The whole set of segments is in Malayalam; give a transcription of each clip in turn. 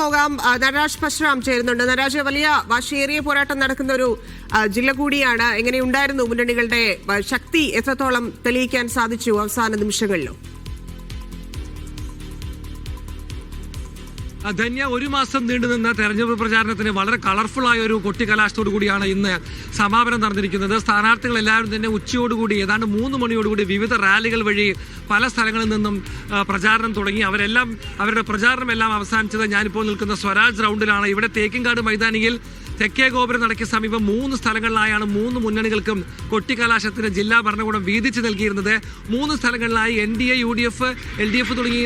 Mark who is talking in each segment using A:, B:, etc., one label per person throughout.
A: പോകാം. നടരാജ് പശ്രാം ചേരുന്നുണ്ട്. നരാജ് വലിയ വാശിയേറിയ പോരാട്ടം നടക്കുന്ന ഒരു ജില്ല കൂടിയാണ്. എങ്ങനെയുണ്ടായിരുന്നു മുന്നണികളുടെ ശക്തി എത്രത്തോളം തെളിയിക്കാൻ സാധിച്ചു അവസാന നിമിഷങ്ങളിലും?
B: ധന്യ ഒരു മാസം നീണ്ടു നിന്ന തെരഞ്ഞെടുപ്പ് പ്രചാരണത്തിന് വളരെ കളർഫുൾ ആയ ഒരു കൊട്ടിക്കലാശത്തോടു കൂടിയാണ് ഇന്ന് സമാപനം നടന്നിരിക്കുന്നത്. സ്ഥാനാർത്ഥികൾ എല്ലാവരും തന്നെ ഉച്ചയോടുകൂടി ഏതാണ്ട് മൂന്ന് മണിയോടുകൂടി വിവിധ റാലികൾ വഴി പല സ്ഥലങ്ങളിൽ നിന്നും പ്രചാരണം തുടങ്ങി. അവരെല്ലാം അവരുടെ പ്രചാരണം എല്ലാം അവസാനിച്ചത് ഞാനിപ്പോൾ നിൽക്കുന്ന സ്വരാജ് റൗണ്ടിലാണ്. ഇവിടെ തേക്കിൻകാട് മൈതാനിയിൽ തെക്കേ ഗോപുരം നടക്കിയ സമീപം മൂന്ന് സ്ഥലങ്ങളിലായാണ് മൂന്ന് മുന്നണികൾക്കും കൊട്ടിക്കലാശത്തിന് ജില്ലാ ഭരണകൂടം വീതിച്ചു നൽകിയിരുന്നത്. മൂന്ന് സ്ഥലങ്ങളിലായി N D A U D F L D F തുടങ്ങി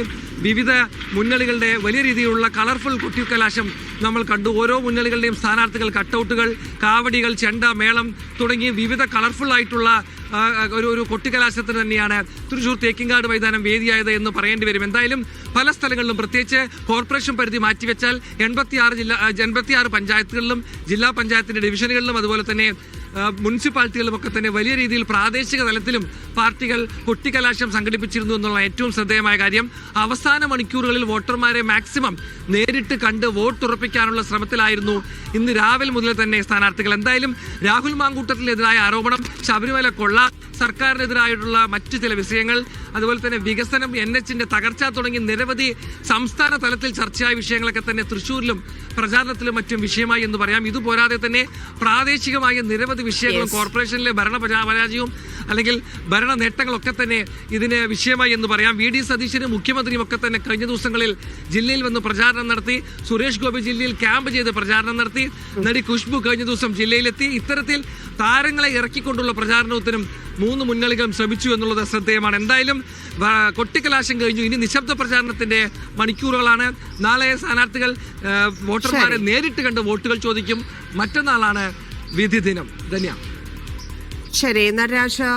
B: വിവിധ മുന്നണികളുടെ വലിയ രീതിയിലുള്ള കളർഫുൾ കൊട്ടിക്കലാശം നമ്മൾ കണ്ടു. ഓരോ മുന്നണികളുടെയും സ്ഥാനാർത്ഥികൾ കട്ടൗട്ടുകൾ കാവടികൾ ചെണ്ട മേളം തുടങ്ങി വിവിധ കളർഫുൾ ആയിട്ടുള്ള ഒരു ഒരു കൊട്ടിക്കലാശത്തിന് തന്നെയാണ് തൃശൂർ തേക്കിങ്കാട് മൈതാനം വേദിയായത് എന്ന് പറയേണ്ടി വരും. എന്തായാലും പല സ്ഥലങ്ങളിലും പ്രത്യേകിച്ച് കോർപ്പറേഷൻ പരിധി മാറ്റിവെച്ചാൽ എൺപത്തിയാറ് ജില്ലാ എൺപത്തിയാറ് പഞ്ചായത്തുകളിലും ജില്ലാ പഞ്ചായത്തിന്റെ ഡിവിഷനുകളിലും അതുപോലെ തന്നെ ആ, മുനിസിപ്പാലിറ്റികളിലും ഒക്കെ തന്നെ വലിയ രീതിയിൽ പ്രാദേശിക തലത്തിലും പാർട്ടികൾ കൊട്ടിക്കലാശം സംഘടിപ്പിച്ചിരുന്നു എന്നുള്ള ഏറ്റവും ശ്രദ്ധേയമായ കാര്യം അവസാന മണിക്കൂറുകളിൽ വോട്ടർമാരെ മാക്സിമം നേരിട്ട് കണ്ട് വോട്ട് ഉറപ്പിക്കാനുള്ള ശ്രമത്തിലായിരുന്നു ഇന്ന് രാവിലെ മുതൽ തന്നെ സ്ഥാനാർത്ഥികൾ. എന്തായാലും രാഹുൽ മാങ്കൂട്ടത്തിനെതിരായ ആരോപണം ശബരിമല കൊള്ള സർക്കാരിനെതിരായിട്ടുള്ള മറ്റു ചില വിഷയങ്ങൾ അതുപോലെ തന്നെ വികസനം എൻ എച്ചിന്റെ തകർച്ച തുടങ്ങി നിരവധി സംസ്ഥാന തലത്തിൽ ചർച്ചയായ വിഷയങ്ങളൊക്കെ തന്നെ തൃശ്ശൂരിലും പ്രചാരണത്തിലും മറ്റും വിഷയമായി എന്ന് പറയാം. ഇതുപോരാതെ തന്നെ പ്രാദേശികമായ നിരവധി വിഷയങ്ങളും കോർപ്പറേഷനിലെ ഭരണ പരാ- പരാജയവും അല്ലെങ്കിൽ ഭരണ നേട്ടങ്ങളൊക്കെ തന്നെ ഇതിന് വിഷയമായി എന്ന് പറയാം. വി. ഡി. സതീശനും മുഖ്യമന്ത്രിയും ഒക്കെ തന്നെ കഴിഞ്ഞ ദിവസങ്ങളിൽ ജില്ലയിൽ വന്ന് പ്രചാരണം നടത്തി. സുരേഷ് ഗോപി ജില്ലയിൽ ക്യാമ്പ് ചെയ്ത് പ്രചാരണം നടത്തി. നടി ഖുഷ്ബു കഴിഞ്ഞ ദിവസം ജില്ലയിലെത്തി. ഇത്തരത്തിൽ താരങ്ങളെ ഇറക്കിക്കൊണ്ടുള്ള പ്രചാരണത്തിനും മൂന്ന് മുന്നണികളും ശ്രമിച്ചു എന്നുള്ളത് ശ്രദ്ധേയമാണ്. എന്തായാലും കൊട്ടിക്കലാശം കഴിഞ്ഞു. ഇനി നിശബ്ദ പ്രചാരണത്തിന്റെ മണിക്കൂറുകളാണ്. നാളെ സ്ഥാനാർത്ഥികൾ വോട്ടർമാരെ നേരിട്ട് കണ്ട് വോട്ടുകൾ ചോദിക്കും. മറ്റന്നാളാണ് വിധി ദിനം ധന്യ.
A: ശരി നരാജ്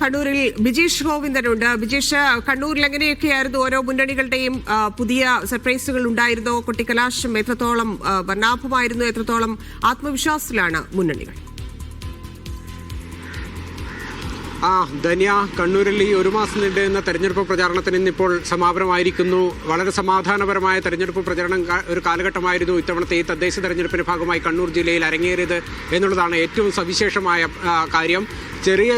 A: കണ്ണൂരിൽ ബിജീഷ് ഗോവിന്ദനുണ്ട്. ബിജീഷ് കണ്ണൂരിൽ എങ്ങനെയൊക്കെയായിരുന്നു ഓരോ മുന്നണികളുടെയും പുതിയ സർപ്രൈസുകൾ ഉണ്ടായിരുന്നോ? കൊട്ടിക്കലാശം എത്രത്തോളം വർണാഭമായിരുന്നു? എത്രത്തോളം ആത്മവിശ്വാസത്തിലാണ് മുന്നണികൾ?
C: ആ ധന്യ കണ്ണൂരിൽ ഈ ഒരു മാസം നീണ്ടുന്ന തെരഞ്ഞെടുപ്പ് പ്രചാരണത്തിന് ഇന്നിപ്പോൾ സമാപനമായിരിക്കുന്നു. വളരെ സമാധാനപരമായ തെരഞ്ഞെടുപ്പ് പ്രചരണം ഒരു കാലഘട്ടമായിരുന്നു ഇത്തവണത്തെ ഈ തദ്ദേശ തെരഞ്ഞെടുപ്പിന്റെ ഭാഗമായി കണ്ണൂർ ജില്ലയിൽ അരങ്ങേറിയത് എന്നുള്ളതാണ് ഏറ്റവും സവിശേഷമായ കാര്യം. ചെറിയ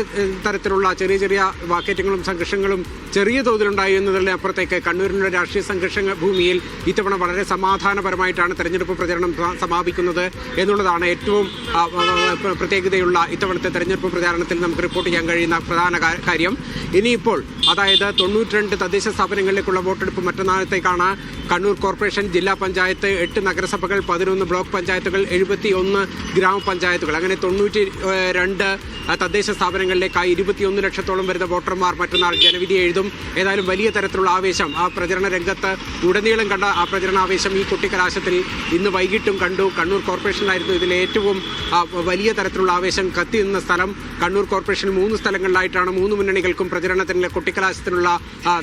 C: തരത്തിലുള്ള ചെറിയ ചെറിയ വാക്കേറ്റങ്ങളും സംഘർഷങ്ങളും ചെറിയ തോതിലുണ്ടായി എന്നതിന്റെ അപ്പുറത്തേക്ക് കണ്ണൂരിലുള്ള രാഷ്ട്രീയ സംഘർഷ ഭൂമിയിൽ ഇത്തവണ വളരെ സമാധാനപരമായിട്ടാണ് തെരഞ്ഞെടുപ്പ് പ്രചരണം സമാപിക്കുന്നത് എന്നുള്ളതാണ് ഏറ്റവും പ്രത്യേകതയുള്ള ഇത്തവണത്തെ തെരഞ്ഞെടുപ്പ് പ്രചാരണത്തിൽ നമുക്ക് റിപ്പോർട്ട് ചെയ്യാൻ കഴിയുന്ന പ്രധാന കാര്യം. ഇനിയിപ്പോൾ അതായത് തൊണ്ണൂറ്റിരണ്ട് തദ്ദേശ സ്ഥാപനങ്ങളിലേക്കുള്ള വോട്ടെടുപ്പ് മറ്റന്നാളത്തേക്കാണ് കണ്ണൂർ കോർപ്പറേഷൻ ജില്ലാ പഞ്ചായത്ത് എട്ട് നഗരസഭകൾ പതിനൊന്ന് ബ്ലോക്ക് പഞ്ചായത്തുകൾ എഴുപത്തി ഒന്ന് ഗ്രാമപഞ്ചായത്തുകൾ. അങ്ങനെ തൊണ്ണൂറ്റി രണ്ട് ആ, തദ്ദേശ സ്ഥാപനങ്ങളിലേക്കായി ഇരുപത്തിയൊന്ന് ലക്ഷത്തോളം വരുന്ന വോട്ടർമാർ മറ്റന്നാൾ ജനവിധി എഴുതും. ഏതായാലും വലിയ തരത്തിലുള്ള ആവേശം ആ പ്രചരണ രംഗത്ത് ഉടനീളം കണ്ട ആ പ്രചരണാവേശം ഈ കുട്ടിക്കലാശത്തിൽ ഇന്ന് വൈകിട്ടും കണ്ടു. കണ്ണൂർ കോർപ്പറേഷനിലായിരുന്നു ഇതിൽ ഏറ്റവും വലിയ തരത്തിലുള്ള ആവേശം. കത്തി നിന്ന സ്ഥലം കണ്ണൂർ കോർപ്പറേഷൻ മൂന്ന് സ്ഥലങ്ങളിലായിട്ടാണ് മൂന്ന് മുന്നണികൾക്കും പ്രചരണത്തിന് കുട്ടിക്കലാശത്തിനുള്ള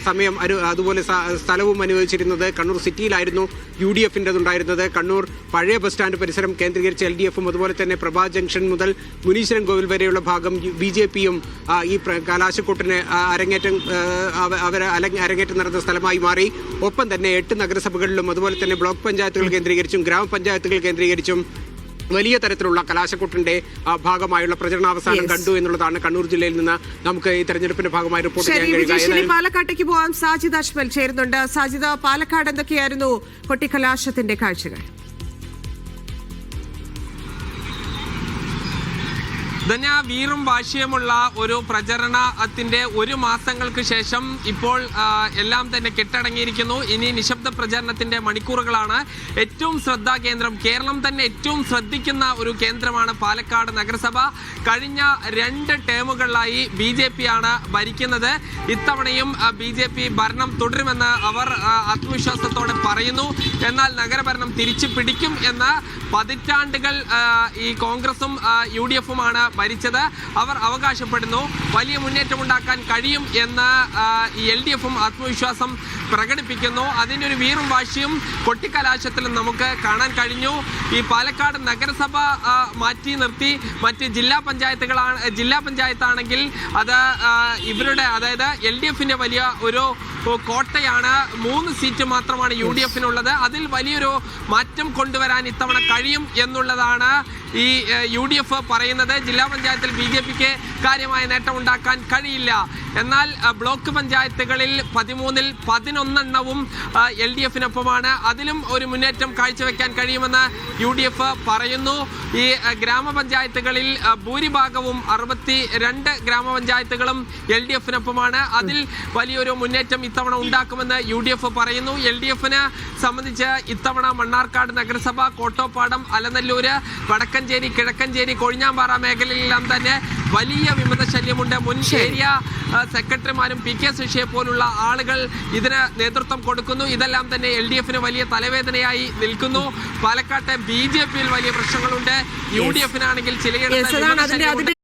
C: സമയം അനു അതുപോലെ സ്ഥലവും അനുവദിച്ചിരുന്നത്. കണ്ണൂർ സിറ്റിയിലായിരുന്നു യു ഡി എഫിന്റെതുണ്ടായിരുന്നത് കണ്ണൂർ പഴയ ബസ് സ്റ്റാൻഡ് പരിസരം കേന്ദ്രീകരിച്ച് എൽ ഡി എഫും അതുപോലെ തന്നെ പ്രഭാ ജംഗ്ഷൻ മുതൽ മുനീശ്വരൻ കോവിൽ വരെയുള്ള ഭാഗം ബി ജെ പിയും ഈ കലാശക്കൂട്ടിന് അരങ്ങേറ്റം അവർ അരങ്ങേറ്റം നടന്ന സ്ഥലമായി മാറി. ഒപ്പം തന്നെ എട്ട് നഗരസഭകളിലും അതുപോലെ തന്നെ ബ്ലോക്ക് പഞ്ചായത്തുകൾ കേന്ദ്രീകരിച്ചും ഗ്രാമപഞ്ചായത്തുകൾ കേന്ദ്രീകരിച്ചും വലിയ തരത്തിലുള്ള കലാശക്കൂട്ടിന്റെ ഭാഗമായുള്ള പ്രചരണാവസാനം. കണ്ടു എന്നുള്ളതാണ് കണ്ണൂർ ജില്ലയിൽ നിന്ന് നമുക്ക് ഈ തെരഞ്ഞെടുപ്പിന്റെ ഭാഗമായി റിപ്പോർട്ട് ചെയ്യാൻ
A: പാലക്കാട്ടേക്ക് പോവാം. സാജിദ് അജ്മൽ ചേരുന്നുണ്ട്. സാജിദ പാലക്കാട് എന്തൊക്കെയായിരുന്നു കൊട്ടിക്കലാശത്തിന്റെ കാഴ്ചകൾ?
D: ധന്യ വീറും വാശിയുമുള്ള ഒരു പ്രചരണത്തിന്റെ ഒരു മാസങ്ങൾക്ക് ശേഷം ഇപ്പോൾ എല്ലാം തന്നെ കെട്ടടങ്ങിയിരിക്കുന്നു. ഇനി നിശബ്ദ പ്രചരണത്തിന്റെ മണിക്കൂറുകളാണ്. ഏറ്റവും ശ്രദ്ധാ കേന്ദ്രം കേരളം തന്നെ ഏറ്റവും ശ്രദ്ധിക്കുന്ന ഒരു കേന്ദ്രമാണ് പാലക്കാട് നഗരസഭ. കഴിഞ്ഞ രണ്ട് ടേമുകളിലായി ബി ജെ പി ആണ് ഭരിക്കുന്നത്. ഇത്തവണയും ബി ജെ പി ഭരണം തുടരുമെന്ന് അവർ ആത്മവിശ്വാസത്തോടെ പറയുന്നു. എന്നാൽ നഗരഭരണം തിരിച്ചു പിടിക്കും എന്ന് പതിറ്റാണ്ടുകൾ ഈ കോൺഗ്രസും യു ഡി എഫുമാണ് ഭരിച്ചത് അവർ അവകാശപ്പെടുന്നു. വലിയ മുന്നേറ്റം ഉണ്ടാക്കാൻ കഴിയും എന്ന് എൽ ഡി എഫും ആത്മവിശ്വാസം പ്രകടിപ്പിക്കുന്നു. അതിന്റെ ഒരു വീറും വാശിയും കൊട്ടിക്കലാശത്തിലും നമുക്ക് കാണാൻ കഴിഞ്ഞു. ഈ പാലക്കാട് നഗരസഭ മാറ്റി നിർത്തി. മറ്റ് ജില്ലാ പഞ്ചായത്തുകളാണ് ജില്ലാ പഞ്ചായത്താണെങ്കിൽ അത് ഇവരുടെ അതായത് എൽ ഡി എഫിന്റെ വലിയ ഒരു കോട്ടയാണ് മൂന്ന് സീറ്റ് മാത്രമാണ് യു ഡി എഫിനുള്ളത്. അതിൽ വലിയൊരു മാറ്റം കൊണ്ടുവരാൻ ഇത്തവണ കഴിയും എന്നുള്ളതാണ് ഈ യു ഡി എഫ് പറയുന്നത്. ജില്ലാ പഞ്ചായത്തിൽ ബി ജെ പിക്ക് കാര്യമായ നേട്ടം ഉണ്ടാക്കാൻ കഴിയില്ല. എന്നാൽ ബ്ലോക്ക് പഞ്ചായത്തുകളിൽ പതിമൂന്നിൽ പതിനൊന്നെണ്ണവും എൽ ഡി എഫിനൊപ്പമാണ്. അതിലും ഒരു മുന്നേറ്റം കാഴ്ചവെക്കാൻ കഴിയുമെന്ന് യു ഡി എഫ് പറയുന്നു. ഈ ഗ്രാമപഞ്ചായത്തുകളിൽ ഭൂരിഭാഗവും അറുപത്തി രണ്ട് ഗ്രാമപഞ്ചായത്തുകളും എൽ ഡി എഫിനൊപ്പമാണ്. അതിൽ വലിയൊരു മുന്നേറ്റം ഇത്തവണ ഉണ്ടാക്കുമെന്ന് യു ഡി എഫ് പറയുന്നു. എൽ ഡി എഫിന് സംബന്ധിച്ച് ഇത്തവണ മണ്ണാർക്കാട് നഗരസഭ കോട്ടോപ്പാടം അലനല്ലൂര് വടക്കഞ്ചേരി കിഴക്കഞ്ചേരി കൊഴിഞ്ഞാമ്പാറ മേഖലയിലെല്ലാം തന്നെ വലിയ വിമത ശല്യമുണ്ട് മുൻ ഏരിയ സെക്രട്ടറിമാരും പി കെ ശശിയെ പോലുള്ള ആളുകൾ ഇതിന് നേതൃത്വം കൊടുക്കുന്നു. ഇതെല്ലാം തന്നെ എൽ ഡി എഫിന് വലിയ തലവേദനയായി നിൽക്കുന്നു. പാലക്കാട്ടെ ബി ജെ പിയിൽ വലിയ പ്രശ്നങ്ങളുണ്ട്. യു ഡി എഫിനാണെങ്കിൽ ചിലയിടത്ത്